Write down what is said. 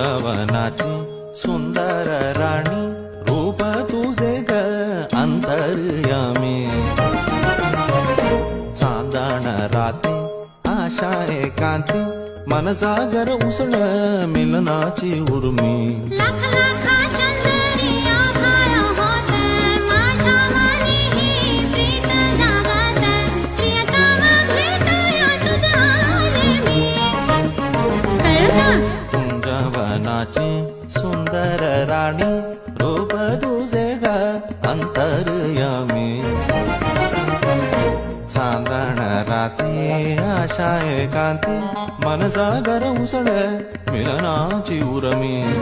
वृंदावनाची सुंदर राणी रूप तुझे ग अंतरयामी. चांदण राती आशा एकांती मनसागर उसळ मिलनाची उर्मी. लाख लाखा होत माझ्या मनी ही प्रीत जागत भेटूया आले मी. कळलं? कुंजवनाची सुंदर राणी रूप तुझे ग अंतरयामी. चांदण राती आशा मन सागर उसळ मिलनाची उरमी.